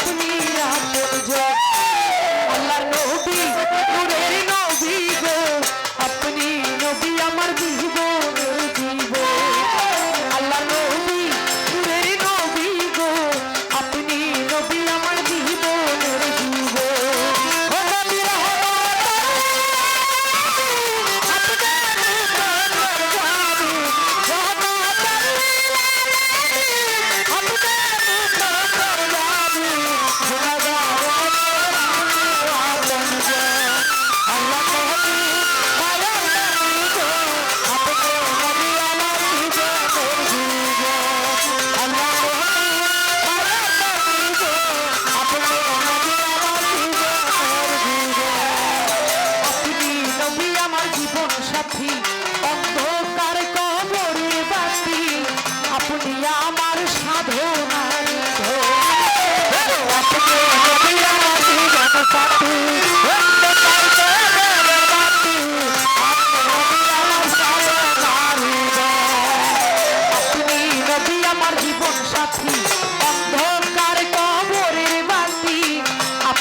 happening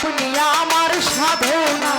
আপনি আমার সাধনার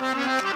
Bye.